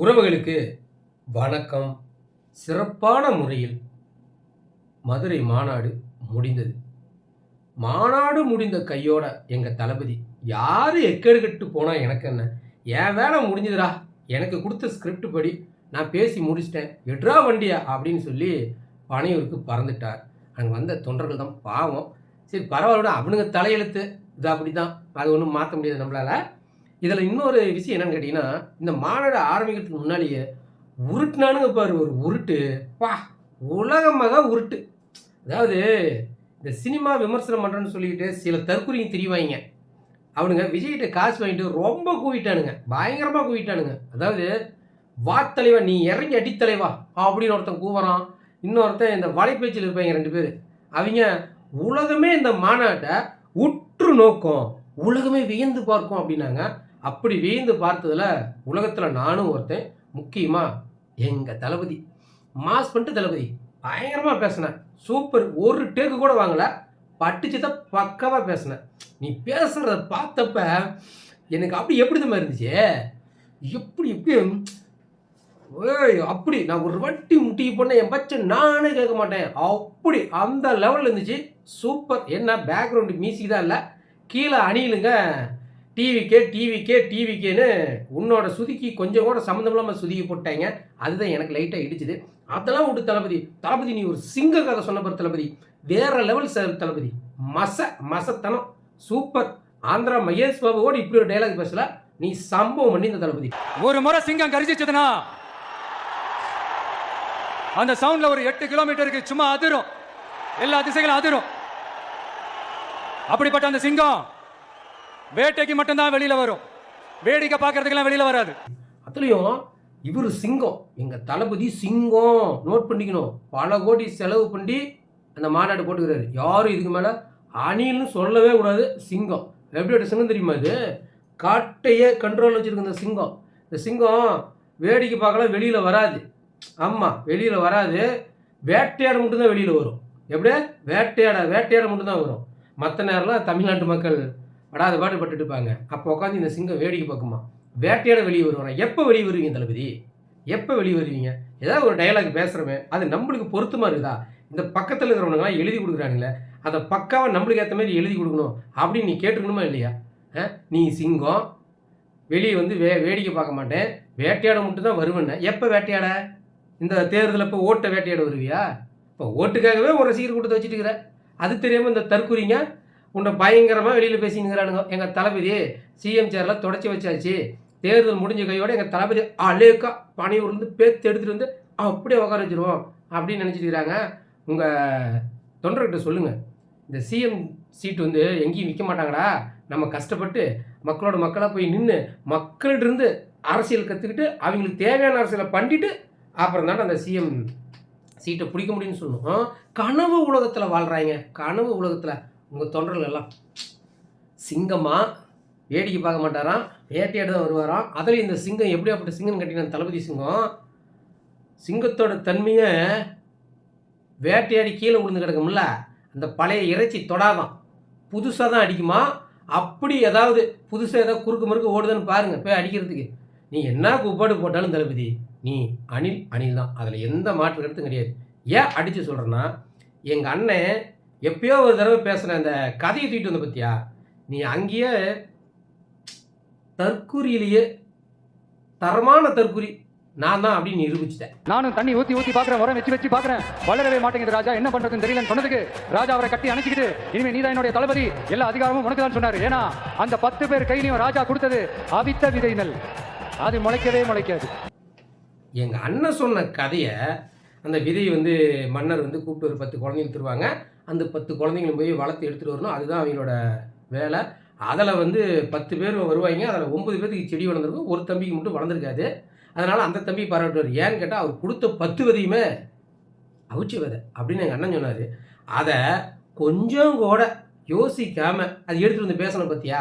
உறவுகளுக்கு வணக்கம். சிறப்பான முறையில் மதுரை மாநாடு முடிந்தது. மாநாடு முடிந்த கையோட எங்கள் தளபதி யார் எக்கெடுக்கிட்டு போனால் எனக்கு என்ன? என் வேலை முடிஞ்சதுடா. எனக்கு கொடுத்த ஸ்கிரிப்ட் படி நான் பேசி முடிச்சிட்டேன். எட்ரா வண்டியா? அப்படின்னு சொல்லி பனையூருக்கு பறந்துட்டார். அங்கே வந்த தொண்டர்கள் தான் பாவம். சரி பரவாயில்ல அவனுங்க தலையெழுத்து. இது அப்படி தான் அது ஒன்றும் மாற்ற முடியாது நம்மளால். இதில் இன்னொரு விஷயம் என்னன்னு கேட்டிங்கன்னா இந்த மாநாடு ஆரம்பிக்கிறதுக்கு முன்னாடியே உருட்டுனானுங்க பாரு ஒரு உருட்டு. பா உலகமாக உருட்டு. அதாவது இந்த சினிமா விமர்சனம் பண்ணுறேன்னு சொல்லிக்கிட்டு சில தற்கொலையும் திரிவாங்க அவனுங்க விஜய்கிட்ட காசு வாங்கிட்டு ரொம்ப கூவிட்டானுங்க. பயங்கரமாக கூவிட்டானுங்க. அதாவது வா தலைவா நீ இறங்கி அடித்தலைவா அப்படின்னு ஒருத்தன் கூவுறான். இன்னொருத்தன் இந்த வலைப்பேச்சில் இருப்பாங்க ரெண்டு பேர். அவங்க உலகமே இந்த மாநாட்டை உற்று நோக்கம் உலகமே வியந்து பார்க்கும் அப்படின்னாங்க. அப்படி வீழ்ந்து பார்த்ததுல உலகத்தில் நானும் ஒருத்தன் முக்கியமாக எங்கள் தளபதி. மாஸ் பண்ணிட்டு தளபதி பயங்கரமாக பேசினேன். சூப்பர் ஒரு டேக்கு கூட வாங்கலை. பட்டுச்சு தான் பக்காவாக பேசினேன். நீ பேசுகிறத பார்த்தப்ப எனக்கு அப்படி எப்படி தான் இருந்துச்சு? எப்படி எப்படி? ஏய் அப்படி. நான் ஒரு வட்டி முட்டிக்கு போனேன் என் பச்சை நானே கேட்க மாட்டேன். அப்படி அந்த லெவலில் இருந்துச்சு. சூப்பர். என்ன பேக்ரவுண்டு மியூசிக் தான் இல்லை. கீழே அணியிலுங்க டிவிக்கே டிவிக்கே டிவிக்கேன்னு உன்னோட சுதுக்கி கொஞ்சம் கூட சம்மந்தம் இல்லாமல் சுதுக்கி போட்டாங்க. அதுதான் எனக்கு லைட்டாக இடிச்சுது. அதெல்லாம் விட்டு தளபதி. தளபதி நீ ஒரு சிங்க கதை சொன்ன பாரு தளபதி. வேற லெவல் சார் தளபதி. மச மசத்தனம். சூப்பர் ஆந்திரா மகேஷ் பாபுவோட இப்படி ஒரு டைலாக் பேசல. நீ சம்பவம் பண்ணி இந்த தளபதி. ஒரு முறை சிங்கம் கரிச்சிச்சதுன்னா அந்த சவுண்ட்ல ஒரு எட்டு கிலோமீட்டருக்கு சும்மா அதிரும். எல்லா திசைகளும் அதிரும். அப்படிப்பட்ட அந்த சிங்கம் வேட்டைக்கு மட்டும்தான் வெளியில் வரும். வேடிக்கை பார்க்கறதுக்கெல்லாம் வெளியில் வராது. அதுலேயும் இவர் சிங்கம் எங்கள் தளபதி சிங்கம். நோட் பண்ணிக்கணும். பல கோடி செலவு பண்ணி அந்த மாநாடு போட்டுக்கிறாரு. யாரும் இதுக்கு மேலே அணில்னு சொல்லவே கூடாது. சிங்கம். எப்படியோட சிங்கம் தெரியுமா இது? காட்டையே கண்ட்ரோல் வச்சுருக்க இந்த சிங்கம். இந்த சிங்கம் வேடிக்கை பார்க்கலாம் வெளியில் வராது. ஆமாம் வெளியில் வராது. வேட்டையாட மட்டும்தான் வெளியில் வரும். எப்படியா வேட்டையாட வேட்டையாட மட்டும்தான் வரும். மற்ற நேரம்லாம் தமிழ்நாட்டு மக்கள் படாத பாட்டு பட்டுட்டு இருப்பாங்க. அப்போ உட்காந்து இந்த சிங்கம் வேடிக்கை பார்க்குமா? வேட்டையாட வெளியே வருவாங்க எப்போ வெளியே வருவீங்க தளபதி? எப்போ வெளியே வருவீங்க? ஏதாவது ஒரு டயலாக் பேசுகிறோமே அது நம்மளுக்கு பொருத்தமாக இருக்குதா? இந்த பக்கத்தில் இருக்கிறவனுங்களாம் எழுதி கொடுக்குறானுங்களே அதை பக்காவாக நம்மளுக்கு ஏற்ற மாதிரி எழுதி கொடுக்கணும் அப்படின்னு நீ கேட்டுக்கணுமா இல்லையா? ஆ? நீ சிங்கம் வெளியே வந்து வே வேடிக்கை பார்க்க மாட்டேன். வேட்டையாட மட்டும் தான் வருவேன்னு. எப்போ வேட்டையாட? இந்த தேர்தலில் இப்போ ஓட்டை வேட்டையாட வருவியா? இப்போ ஓட்டுக்காகவே ஒரு ரசிகர் கூட்டத்தை வச்சுட்டு இருக்கிற அது தெரியாமல் இந்த தற்கூறிங்க உன்னை பயங்கரமாக வெளியில் பேசினுங்கிறானுங்க. எங்கள் தளபதி சிஎம் சேரில் தொடச்சி வச்சாச்சு. தேர்தல் முடிஞ்ச கையோட எங்கள் தளபதி அலேக்கா பனையூர்லேருந்து பேத்து எடுத்துகிட்டு வந்து அப்படியே உட்கார வச்சிருவோம் அப்படின்னு நினச்சிட்டு இருக்கிறாங்க உங்கள் தொண்டர்கிட்ட சொல்லுங்கள் இந்த சிஎம் சீட்டு வந்து எங்கேயும் விற்க மாட்டாங்கடா. நம்ம கஷ்டப்பட்டு மக்களோட மக்களாக போய் நின்று மக்களிட்டிருந்து அரசியல் கற்றுக்கிட்டு அவங்களுக்கு தேவையான அரசியலை பண்ணிட்டு அப்புறம் தானே அந்த சிஎம் சீட்டை பிடிக்க முடியும்னு சொல்லணும். கனவு உலகத்தில் வாழ்கிறாங்க கனவு உலகத்தில் உங்கள் தொண்டர்கள் எல்லாம் சிங்கம்மா வேடிக்கை பார்க்க மாட்டாராம். வேட்டையாடு தான் வருவாராம். அதில் இந்த சிங்கம் எப்படி அப்படி சிங்கம் கட்டின தளபதி சிங்கம் சிங்கத்தோட தன்மையை வேட்டையாடி கீழே விழுந்து கிடக்கும்ல அந்த பழைய இறைச்சி தொடாதான். புதுசாக தான் அடிக்குமா? அப்படி ஏதாவது புதுசாக ஏதாவது குறுக்கு முறுக்கு ஓடுதுன்னு பாருங்கள் போய் அடிக்கிறதுக்கு. நீ என்ன குப்பாடு போட்டாலும் தளபதி நீ அணில் அணில் தான். அதில் எந்த மாற்று கருத்தும் கிடையாது. ஏன் அடித்து சொல்கிறேன்னா எங்கள் அண்ணன் எப்பயோ ஒரு தடவை பேசுன அந்த கதையை தூக்கிட்டு வந்த பத்தியா? நீ அங்கேயே தற்குறியிலேயே தரமான தற்குறி நான் தான் அப்படின்னு நிரூபிச்சிட்டேன். நானும் தண்ணி ஊத்தி ஊத்தி பாக்குறேன் உரம் வச்சு வச்சு பாக்குறேன். வளரவே மாட்டேங்குது ராஜா. என்ன பண்றதுன்னு தெரியலன்னு சொன்னதுக்கு ராஜா அவரை கட்டி அணைச்சிக்கிட்டு இனிமே நீதான் என்னுடைய தளபதி. எல்லா அதிகாரமும் உனக்கு தான் சொன்னாரு. ஏன்னா அந்த பத்து பேர் கையிலையும் ராஜா கொடுத்தது அவித்த விதை நெல். அது முளைக்கவே முளைக்காது. எங்கள் அண்ணன் சொன்ன கதையை அந்த விதையை வந்து மன்னர் வந்து கூப்பிட்டு ஒரு பத்து குழந்தைங்க தருவாங்க. அந்த பத்து குழந்தைங்களும் போய் வளர்த்து எடுத்துகிட்டு வரணும். அதுதான் அவங்களோட வேலை. அதில் வந்து பத்து பேர் வருவாங்க அதில் ஒம்பது பேருக்கு செடி வளர்ந்துருக்கும். ஒரு தம்பிக்கு மட்டும் வளர்ந்துருக்காது. அதனால் அந்த தம்பி பாராட்டுவார். ஏன்னு கேட்டால் அவர் கொடுத்த பத்து விதையுமே அவிச்ச விதை அப்படின்னு எங்கள் அண்ணன் சொன்னார். அதை கொஞ்சம் கூட யோசிக்காமல் அது எடுத்துகிட்டு வந்து பேசணும் பார்த்தியா?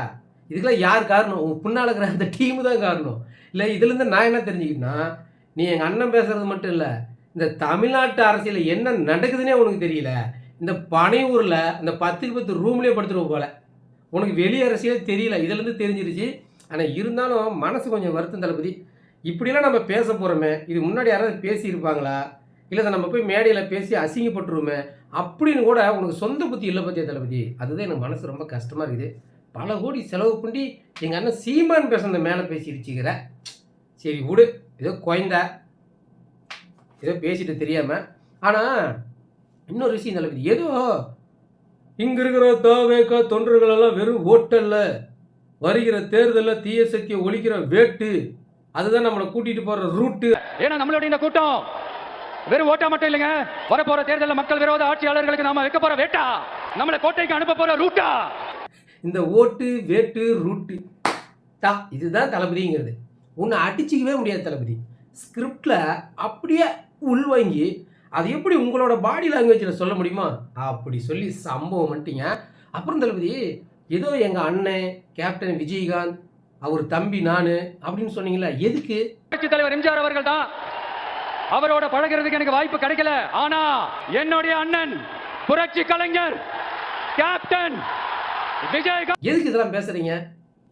இதுக்கெல்லாம் யார் காரணம்? உங்கள் பின்னால் இருக்கிற அந்த டீமு தான் காரணம். இல்லை இதுலேருந்து நான் என்ன தெரிஞ்சுக்கிட்டேன்னா நீ எங்கள் அண்ணன் பேசுகிறது மட்டும் இல்லை இந்த தமிழ்நாட்டு அரசியலில் என்ன நடக்குதுன்னே உனக்கு தெரியல. இந்த பனையூரில் இந்த பத்துக்கு பத்து ரூம்லேயே படுத்துருவோம் போல. உனக்கு வெளி அரசியலே தெரியல. இதுலேருந்து தெரிஞ்சிருச்சு. ஆனால் இருந்தாலும் மனசு கொஞ்சம் வருத்தம் தளபதி. இப்படிலாம் நம்ம பேச போகிறோமே இது முன்னாடி யாராவது பேசியிருப்பாங்களா? இல்லை அதை நம்ம போய் மேடையில் பேசி அசிங்கப்பட்டுருமே அப்படின்னு கூட உனக்கு சொந்த புத்தி இல்லை பற்றிய தளபதி? அதுதான் எனக்கு மனசு ரொம்ப கஷ்டமாக இருக்குது. பல கோடி செலவு பண்ணி எங்கள் அண்ணன் சீமான் பேசுனத மேலே பேசிடுச்சுக்கிற சரி விடு. ஏதோ குழந்த ஏதோ பேசிட்டு தெரியாமல் ஆனால் இன்னொரு விஷயம் தளபதி ஏதோ இங்கே இருக்கிற தாவேக்கா தொண்டர்கள் எல்லாம் வெறும் ஓட்டல்ல. வருகிற தேர்தலில் தீய சக்தியை ஒழிக்கிற வேட்டு. அதுதான் நம்மளை கூட்டிட்டு போற ரூட்டு. ஏன்னா நம்மளுடைய இந்த கூட்டம். வெறும் ஓட்டா மட்டும் இல்லைங்க. வரப்போற தேர்தலில் மக்கள் விரோத ஆட்சியாளர்களுக்கு நாம வைக்க போற வேட்டா. நம்மளை கோட்டைக்கு அனுப்ப போற ரூட்டா. இந்த ஓட்டு வேட்டு ரூட்டு. தா இதுதான் தளபதிங்கிறது. உன்னை அடிச்சிக்கவே முடியாது தளபதி. ஸ்கிரிப்டில் அப்படியே உள்வாங்கி அது எப்படி உங்களோட பாடி லாங்குவேஜில் சொல்ல முடியுமா? அப்படி சொல்லி சம்பவம் பண்ணிட்டீங்க அப்புறம் தளபதி ஏதோ எங்கள் அண்ணன் கேப்டன் விஜயகாந்த் அவர் தம்பி நான் அப்படின்னு சொன்னீங்களா எதுக்கு? புரட்சி தலைவர் எம்ஜிஆர் அவர்கள் தான். அவரோட பழகிறதுக்கு எனக்கு வாய்ப்பு கிடைக்கல. ஆனா என்னுடைய அண்ணன் புரட்சி கலைஞர் கேப்டன் விஜயகாந்த் எதுக்கு இதெல்லாம் பேசுறீங்க?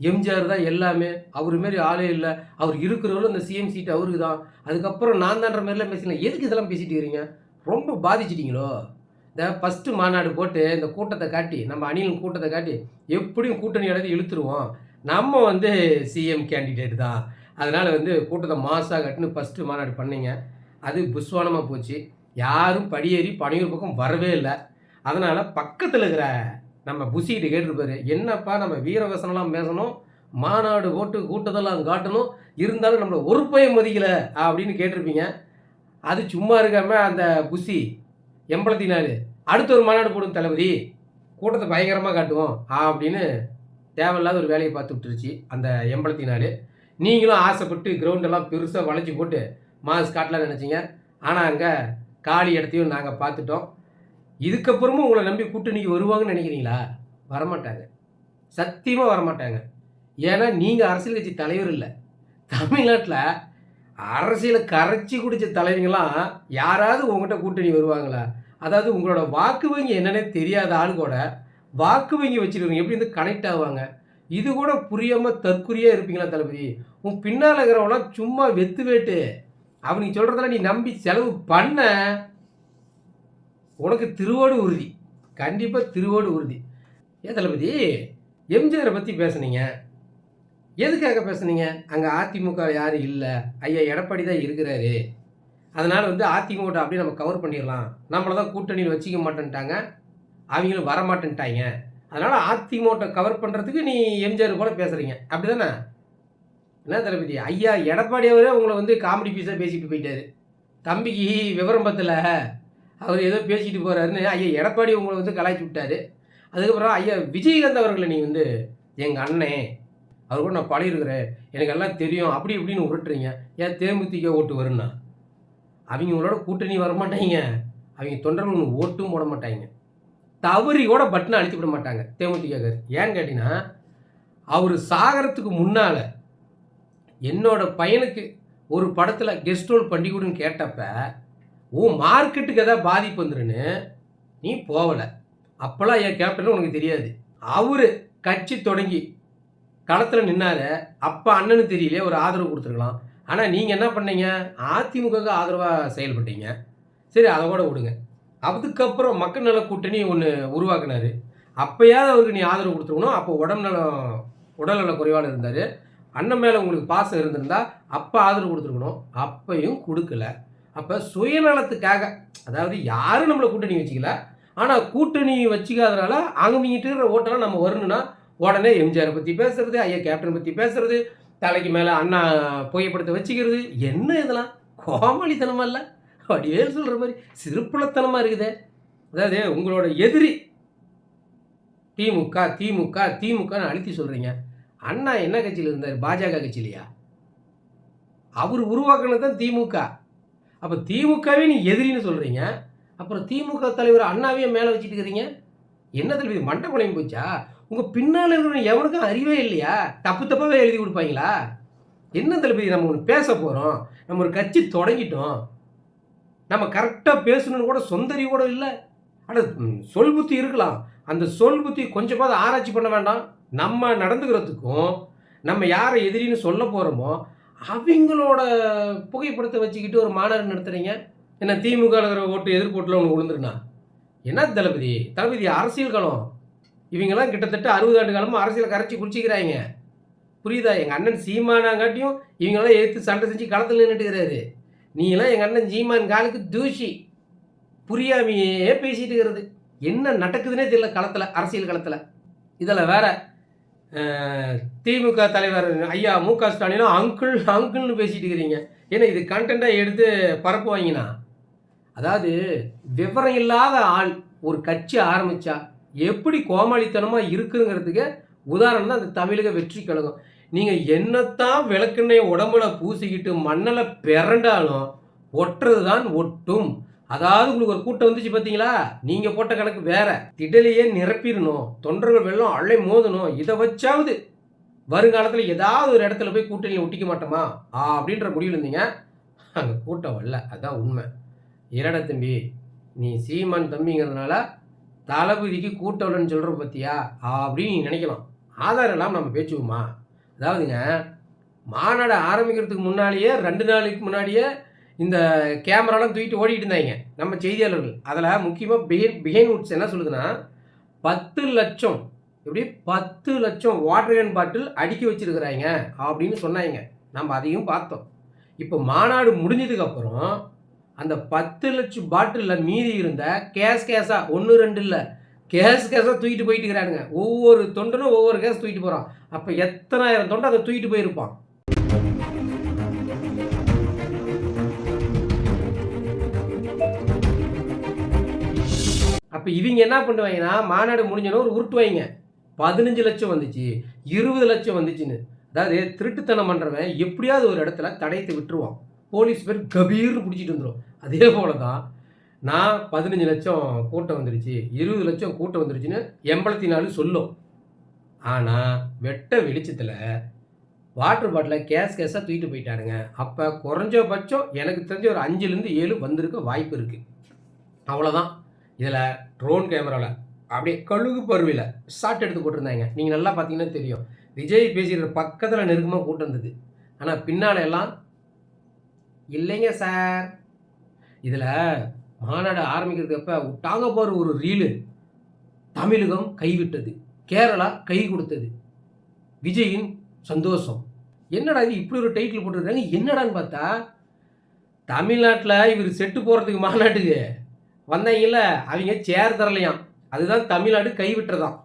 எம்ஜிஆர் தான் எல்லாமே. அவர் மாரி ஆளே இல்லை. அவர் இருக்கிறவங்களும் இந்த சிஎம் சீட் அவருக்கு தான். அதுக்கப்புறம் நான் தான்ற மாதிரிலாம் பேசலாம் எதுக்கு இதெல்லாம் பேசிட்டு இருக்கிறீங்க ரொம்ப பாதிச்சிட்டீங்களோ? இந்த ஃபஸ்ட்டு மாநாடு போட்டு இந்த கூட்டத்தை காட்டி நம்ம அணிலின் கூட்டத்தை காட்டி எப்படியும் கூட்டணி எழுதி இழுத்துருவோம். நம்ம வந்து சிஎம் கேண்டிடேட் தான். அதனால் வந்து கூட்டத்தை மாசாக கட்டுன்னு ஃபஸ்ட்டு மாநாடு பண்ணிங்க. அது புஸ்வானமாக போச்சு. யாரும் படியேறி பனையூர் பக்கம் வரவே இல்லை. அதனால் பக்கத்தில் இருக்கிற நம்ம புசிட்டு கேட்டிருப்பாரு. என்னப்பா நம்ம வீரவசனம்லாம் பேசணும்? மாநாடு போட்டு கூட்டத்தெல்லாம் காட்டணும்? இருந்தாலும் நம்மளை ஒரு பையன் மதிக்கல அப்படின்னு கேட்டிருப்பீங்க. அது சும்மா இருக்காம அந்த புசி எண்பத்தி நாலு அடுத்த ஒரு மாநாடு போடும் தளபதி கூட்டத்தை பயங்கரமாக காட்டுவோம் அப்படின்னு தேவையில்லாத ஒரு வேலையை பார்த்து விட்டுருச்சு அந்த எண்பத்தி நாலு. நீங்களும் ஆசைப்பட்டு கிரவுண்டெல்லாம் பெருசாக வளைச்சி போட்டு மாஸ் காட்டலாம் நினச்சிங்க. ஆனால் அங்கே காலி இடத்தையும் நாங்கள் பார்த்துட்டோம். இதுக்கப்புறமும் உங்களை நம்பி கூட்டணிக்கு வருவாங்கன்னு நினைக்கிறீங்களா? வரமாட்டாங்க. சத்தியமாக வரமாட்டாங்க. ஏன்னா நீங்கள் அரசியல் கட்சி தலைவர் இல்லை. தமிழ்நாட்டில் அரசியலை கரைச்சி குடித்த தலைவங்களாம் யாராவது உங்கள்கிட்ட கூட்டணி வருவாங்களா? அதாவது உங்களோட வாக்கு வங்கி என்னன்னே தெரியாத ஆள் கூட வாக்கு வங்கி வச்சுருவீங்க எப்படி வந்து கனெக்ட் ஆவாங்க? இது கூட புரியாமல் தற்குறியாக இருப்பீங்களா தளபதி? உன் பின்னால் இருக்கிறவங்களாம் சும்மா வெத்து வேட்டு. அவனுக்கு சொல்கிறதெல்லாம் நீ நம்பி செலவு பண்ண. உனக்கு திருவோடு உறுதி. கண்டிப்பாக திருவோடு உறுதி. ஏன் தளபதி? எம்ஜிஆரை பற்றி பேசுனீங்க. எதுக்காக பேசுனீங்க? அங்கே அதிமுக யாரும் இல்லை. ஐயா எடப்பாடி தான் இருக்கிறாரு. அதனால் வந்து அதிமுக அப்படியே நம்ம கவர் பண்ணிடலாம். நம்மளை தான் கூட்டணியில் வச்சிக்க மாட்டேன்ட்டாங்க. அவங்களும் வர மாட்டேன்ட்டாங்க. அதனால் அதிமுக கவர் பண்ணுறதுக்கு நீ எம்ஜிஆர் கூட பேசுகிறீங்க அப்படி தானே என்ன தளபதி? ஐயா எடப்பாடி அவரே உங்களை வந்து காமெடி பீஸாக பேசிட்டு போயிட்டாரு. தம்பிக்கு விவரம் பத்தல. அவர் ஏதோ பேசிட்டு போகிறாருன்னு ஐயா எடப்பாடி உங்களை வந்து கலாய்ச்சி விட்டாரு. அதுக்கப்புறம் ஐயா விஜயகாந்த் அவர்களை நீ வந்து எங்கள் அண்ணன் அவர் கூட நான் பழகிருக்கிறேன். எனக்கு எல்லாம் தெரியும். அப்படி இப்படின்னு உருட்டுறீங்க. ஏன் தேமுதிக ஓட்டு வரும்னா? அவங்க உங்களோட கூட்டணி வரமாட்டாங்க. அவங்க தொண்டர்கள் ஓட்டும் போட மாட்டாங்க. தவறி கூட பட்டனை அழுத்தி விட மாட்டாங்க தேமுதிக ஏன்னு கேட்டிங்கன்னா அவர் சாகரத்துக்கு முன்னால் என்னோட பையனுக்கு ஒரு படத்தில் கெஸ்ட் ரோல் பண்ணி கொடுன்னு கேட்டப்போ ஓ மார்க்கெட்டுக்கு எதாவது பாதிப்பு வந்துருன்னு நீ போகலை அப்போல்லாம் என் கேப்டன் உனக்கு தெரியாது. அவர் கட்சி தொடங்கி களத்தில் நின்னாரு. அப்போ அண்ணனு தெரியலையே ஒரு ஆதரவு கொடுத்துருக்கலாம். ஆனால் நீங்கள் என்ன பண்ணீங்க? அதிமுகவுக்கு ஆதரவாக செயல்பட்டீங்க. சரி அதை கூட விடுங்க. அதுக்கப்புறம் மக்கள் நல கூட்டணி ஒன்று உருவாக்குனாரு. அப்போயாவது அவருக்கு நீ ஆதரவு கொடுத்துருக்கணும். அப்போ உடம்பு நலம் உடல்நல குறைவாக இருந்தார். அண்ணன் மேலே உங்களுக்கு பாசம் இருந்திருந்தா அப்போ ஆதரவு கொடுத்துருக்கணும். அப்பையும் கொடுக்கல. அப்போ சுயநலத்துக்காக அதாவது யாரும் நம்மளை கூட்டணி வச்சுக்கல ஆனால் கூட்டணி வச்சுக்காதனால அவங்ககிட்ட ஓட்டெல்லாம் நம்ம வரணும்னா உடனே எம்ஜிஆரை பற்றி பேசுறது ஐயா கேப்டன் பற்றி பேசுறது தலைக்கு மேலே அண்ணா புகைப்படத்தை வச்சுக்கிறது. என்ன இதெல்லாம்? கோமாளித்தனமா இல்லை? வடிவேல் சொல்கிற மாதிரி சிறுப்புலத்தனமாக இருக்குதே. அதாவது உங்களோட எதிரி திமுக திமுக திமுகன்னு அழுத்தி சொல்கிறீங்க அண்ணா என்ன கட்சியில் இருந்தார்? பாஜக கட்சியிலையா? அவர் உருவாக்குனது தான் திமுக. அப்போ திமுகவே நீ எதிரின்னு சொல்கிறீங்க அப்புறம் திமுக தலைவர் அண்ணாவையும் மேலே வச்சுட்டு இருக்கிறீங்க. என்ன தலைவி மண்டை குழம்பு போச்சா? உங்கள் பின்னால் இருக்கிற எவனுக்கும் அறிவே இல்லையா? தப்பு தப்பாகவே எழுதி கொடுப்பாங்களா? என்ன தளபதி நம்ம ஒன்று பேச போகிறோம் நம்ம ஒரு கட்சி தொடங்கிட்டோம். நம்ம கரெக்டாக பேசணும்னு கூட சொந்தரி கூட இல்லை. ஆனால் சொல் புத்தி இருக்கலாம். அந்த சொல் புத்தி கொஞ்சமாவது ஆராய்ச்சி பண்ண வேண்டாம். நம்ம நடந்துக்கிறதுக்கும் நம்ம யாரை எதிரின்னு சொல்ல போகிறோமோ அவங்களோட புகைப்படத்தை வச்சுக்கிட்டு ஒரு மாநாடு நடத்துகிறீங்க என்ன திமுக ஓட்டு எதிர்கோட்டில் ஒன்று விழுந்துருனா? என்ன தளபதி? தளபதி அரசியல் களம். இவங்கெல்லாம் கிட்டத்தட்ட அறுபது ஆண்டு காலமாக அரசியலை கரைச்சி குடிச்சிக்கிறாங்க புரியுதா? எங்கள் அண்ணன் சீமானாங்காட்டியும் இவங்கெல்லாம் எடுத்து சண்டை செஞ்சு களத்தில் நின்றுட்டுக்கிறாரு நீங்களாம் எங்கள் அண்ணன் சீமான் காலுக்கு தூசி புரியாமையே பேசிட்டு இருக்கிறது என்ன நடக்குதுன்னே தெரியல களத்தில் அரசியல் களத்தில். இதில் வேற திமுக தலைவர் ஐயா மு க ஸ்டாலினும் அங்கிள் அங்கிள்னு பேசிட்டு இருக்கிறீங்க. ஏன்னா இது கண்டென்ட்டாக எடுத்து பரப்புவாங்கண்ணா அதாவது விவரம் இல்லாத ஆள் ஒரு கட்சி ஆரம்பித்தா எப்படி கோமாளித்தனமாக இருக்குங்கிறதுக்கு உதாரணம் தான் அந்த தமிழக வெற்றி கழகம். நீங்கள் என்னத்தான் விளக்கெண்ணெய் உடம்புல பூசிக்கிட்டு மண்ணில் பிறண்டாலும் ஒட்டுறது தான் ஒட்டும். அதாவது உங்களுக்கு ஒரு கூட்டம் வந்துச்சு பார்த்தீங்களா நீங்கள் போட்ட கணக்கு வேற. திடலையே நிரப்பிடணும் தொண்டர்கள் வெள்ளம் அள்ளை மோதணும் இதை வச்சாவது வருங்காலத்தில் ஏதாவது ஒரு இடத்துல போய் கூட்டணியில் ஒட்டிக்க மாட்டோமா? ஆ, அப்படின்ற முடிவில் இருந்தீங்க. அங்கே கூட்டம் வரல. அதான் உண்மை. இரட தம்பி நீ சீமான் தம்பிங்கிறதுனால தளபதிக்கு கூட்டம் இல்லைன்னு சொல்கிற பற்றியா அப்படின்னு நீ நினைக்கலாம். ஆதாரம் இல்லாமல் நம்ம பேச்சுவோமா அதாவதுங்க மாநாடு ஆரம்பிக்கிறதுக்கு முன்னாடியே ரெண்டு நாளைக்கு முன்னாடியே இந்த கேமராலாம் தூக்கிட்டு ஓடிட்டு இருந்தாங்க நம்ம செய்தியாளர்கள். அதில் முக்கியமாக பிகைன் பிகைன் வுட்ஸ் என்ன சொல்லுதுன்னா பத்து லட்சம் எப்படி? பத்து லட்சம் வாட்டர் கேன் பாட்டில் அடுக்கி வச்சுருக்கிறாங்க அப்படின்னு சொன்னாங்க. நம்ம அதையும் பார்த்தோம். இப்போ மாநாடு முடிஞ்சதுக்கப்புறம் அந்த பத்து லட்சம் பாட்டிலில் மீதி இருந்த கேஸ் கேஸாக ஒன்று ரெண்டு இல்லை கேஸ் கேஸாக தூக்கிட்டு போயிட்டு இருக்கிறானுங்க. ஒவ்வொரு தொண்டனும் ஒவ்வொரு கேஸ் தூக்கிட்டு போகிறான் அப்போ எத்தனாயிரம் தொண்டை அதை தூக்கிட்டு போயிருப்பான். அப்போ இவங்க என்ன பண்ணுவாங்கன்னா மாநாடு முடிஞ்சோன்னா ஒரு உருட்டுவாங்க பதினஞ்சு லட்சம் வந்துச்சு இருபது லட்சம் வந்துச்சுன்னு. அதாவது திருட்டுத்தனம் பண்ணுறவன் எப்படியாவது ஒரு இடத்துல தடைத்து விட்டுருவான். போலீஸ் பேர் கபீர்னு பிடிச்சிட்டு வந்துடும் அதே போல தான் நான் பதினஞ்சு லட்சம் கூட்டம் வந்துருச்சு இருபது லட்சம் கூட்டம் வந்துருச்சுன்னு எண்பத்தி நாலு சொல்லும். ஆனால் வெட்ட வெளிச்சத்தில் வாட்டர் பாட்டிலை கேஸ் கேஸாக தூக்கிட்டு போயிட்டானுங்க. அப்போ குறைஞ்சபட்சம் எனக்கு தெரிஞ்ச ஒரு அஞ்சுலேருந்து ஏழு வந்திருக்க வாய்ப்பு இருக்குது அவ்வளோதான் இதில் ட்ரோன் கேமராவில் அப்படியே கழுகு பருவியில் ஷார்ட் எடுத்து போட்டிருந்தாங்க. நீங்கள் நல்லா பார்த்தீங்கன்னா தெரியும். விஜய் பேசுகிற பக்கத்தில் நெருக்கமாக கூட்டம் இருந்தது ஆனால் பின்னால் எல்லாம் இல்லைங்க சார். இதில் மாநாடு ஆரம்பிக்கிறதுக்கப்ப விட்டாங்க போகிற ஒரு ரீலு தமிழகம் கைவிட்டது. கேரளா கை கொடுத்தது. விஜயின் சந்தோஷம். என்னடா இது இப்படி ஒரு டைட்டில் போட்டுருக்காங்க? என்னடான்னு பார்த்தா தமிழ்நாட்டில் இவர் செட்டு போகிறதுக்கு மாநாட்டுக்கு. வந்தாங்கல்ல அவங்க சேர் தரலையாம். அதுதான் தமிழ்நாடு கைவிட்டுறதாம்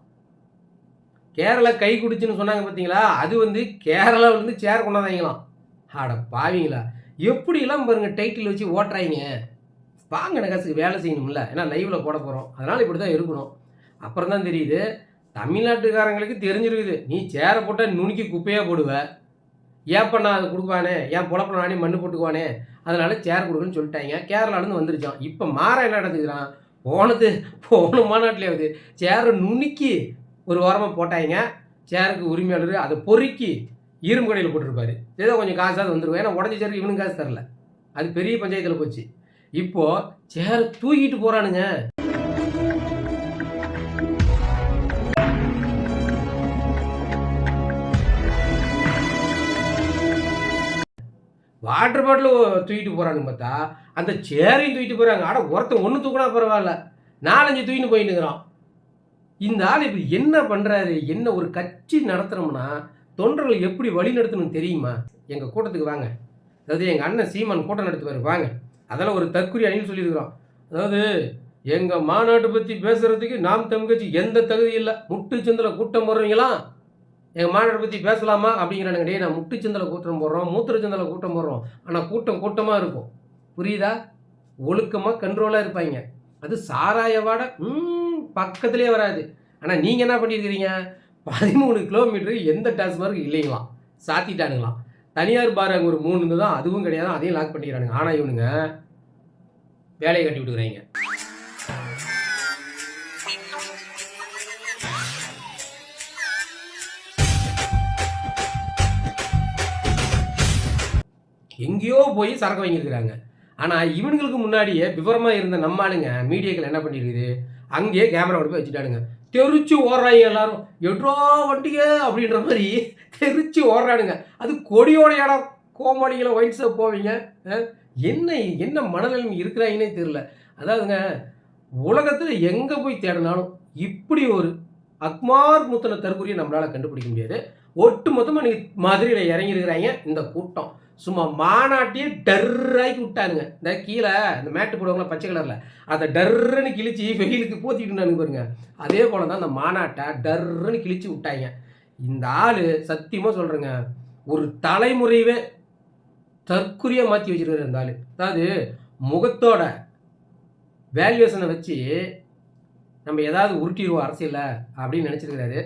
கேரளா கை குடிச்சுன்னு சொன்னாங்க பார்த்தீங்களா அது வந்து கேரளாவிலேருந்து சேர் கொண்டாந்தாங்களாம். ஆட பாவீங்களா. எப்படிலாம் பாருங்க டைட்டில் வச்சு ஓட்டுறாங்க. வாங்கின காசுக்கு வேலை செய்யணும்ல. ஏன்னா லைவில் போட போகிறோம் அதனால் இப்படி தான் இருக்கணும். அப்புறம் தான் தெரியுது தமிழ்நாட்டுக்காரங்களுக்கு தெரிஞ்சிருக்குது. நீ சேரை போட்டால் நுணுக்கி குப்பையாக போடுவ. ஏன் பண்ணா அதை கொடுப்பானே. ஏன் பொழப்ப நானே மண்ணு போட்டுக்குவானே. அதனால சேர் கொடுக்குன்னு சொல்லிட்டாங்க. கேரளாலேருந்து வந்துருச்சான் இப்போ மாற என்ன நடந்துக்கிறான் போனது போன மாநாட்டிலேயாவது சேரை நுணுக்கி ஒரு வாரமாக போட்டாங்க. சேருக்கு உரிமையாளர் அதை பொறுக்கி இரும்பு கடையில் போட்டிருப்பாரு. ஏதோ கொஞ்சம் காசாவது வந்துருக்கும். ஏன்னா உடஞ்ச சேருக்கு இவனும் காசு தரல. அது பெரிய பஞ்சாயத்தில் போச்சு. இப்போது சேரை தூக்கிட்டு போகிறானுங்க வாட்டர் பாட்டில் தூக்கிட்டு போகிறான்னு பார்த்தா அந்த சேரையும் தூக்கிட்டு போகிறாங்க ஆனால் ஒருத்தன் ஒன்று தூக்கினா பரவாயில்ல. நாலஞ்சு தூக்கின்னு போயிட்டு இந்த ஆள் இப்போ என்ன பண்ணுறாரு என்ன ஒரு கட்சி நடத்துகிறோம்னா தொண்டர்கள் எப்படி வழி நடத்தணும்னு தெரியுமா? எங்கள் கூட்டத்துக்கு வாங்க. அதாவது எங்கள் அண்ணன் சீமான் கூட்டம் நடத்துவார். வாங்க. அதெல்லாம் ஒரு தற்குறி அணின்னு சொல்லியிருக்கிறோம் அதாவது எங்கள் மாநாட்டை பற்றி பேசுகிறதுக்கு நாம் தமிழ் கட்சி எந்த தகுதி இல்லை. முட்டு சந்தில் கூட்டம் போடுறீங்களா? எங்கள் மாநாட்டை பற்றி பேசலாமா அப்படிங்கிறானுங்க டேய் நான் முட்டு சந்தில் கூட்டம் போடுறோம் மூத்திர சந்தில் கூட்டம் போடுறோம். ஆனால் கூட்டம் கூட்டமாக இருக்கும். புரியுதா? ஒழுக்கமாக கண்ட்ரோலாக இருப்பாங்க அது சாராய வாடை பக்கத்துலேயே வராது. ஆனால் நீங்கள் என்ன பண்ணியிருக்கிறீங்க பதிமூணு கிலோமீட்டருக்கு எந்த டாஸ்மார்க் இல்லைங்களாம். சாத்திட்டானுங்களாம். தனியார் பார் அங்கே ஒரு மூணு தான் அதுவும் கிடையாது அதையும் லாக் பண்ணிக்கிறானுங்க. ஆனால் இவனுங்க வேலையை கட்டி விட்டுக்கிறாங்க எங்கேயோ போய் சரக்கு வாங்கியிருக்கிறாங்க. ஆனால் இவனுங்களுக்கு முன்னாடியே விவரமாக இருந்த நம்ம ஆளுங்க மீடியாக்கள் என்ன பண்ணியிருக்குது அங்கேயே கேமரா கொண்டு போய் வச்சுட்டானுங்க. தெரிச்சு ஓடுறாங்க எல்லாரும். எட்ரோ வண்டியே? அப்படின்ற மாதிரி தெரிச்சு ஓடுறானுங்க. அது கொடியோட இடம். கோமாளிகளை ஒயிட் ஷாப் போவீங்க. என்ன என்ன மனநிலைமை இருக்கிறாங்கன்னே தெரில அதாவதுங்க உலகத்தில் எங்கே போய் தேடினாலும் இப்படி ஒரு அக்மார் முத்தன தற்கொலையை நம்மளால் கண்டுபிடிக்க முடியாது. ஒட்டு மொத்தமாக நீங்கள் மதுரையில் இறங்கியிருக்கிறாங்க இந்த கூட்டம். சும்மா மாநாட்டியே டர்ராக்கி விட்டானுங்க. இந்த கீழே இந்த மேட்டு போடுவாங்களா பச்சை கலரில் அதை டர்ருன்னு கிழிச்சு வெயிலுக்கு போத்திக்கிட்டு பாருங்க. அதே போல தான் அந்த மாநாட்டை டர்ருன்னு கிழிச்சு விட்டாங்க இந்த ஆள் சத்தியமாக சொல்கிறேங்க ஒரு தலைமுறையவே தற்குறியாக மாற்றி வச்சிருக்காரு இந்த ஆள். அதாவது முகத்தோட வேல்யூஷனை வச்சு நம்ம ஏதாவது உருட்டிடுவோம் அரசியலில் அப்படின்னு நினச்சிருக்கிறாரு.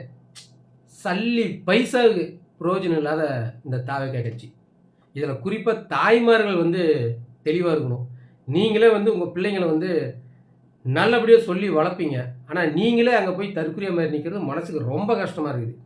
சல்லி பைசாவுக்கு பிரயோஜனம் இல்லாத இந்த தாவக கட்சி. இதில் குறிப்பாக தாய்மார்கள் வந்து தெளிவாக இருக்கணும். நீங்களே வந்து உங்கள் பிள்ளைங்களை வந்து நல்லபடியாக சொல்லி வளர்ப்பீங்க. ஆனால் நீங்களே அங்கே போய் தற்கொலை மாதிரி நிற்கிறது மனசுக்கு ரொம்ப கஷ்டமாக இருக்குது.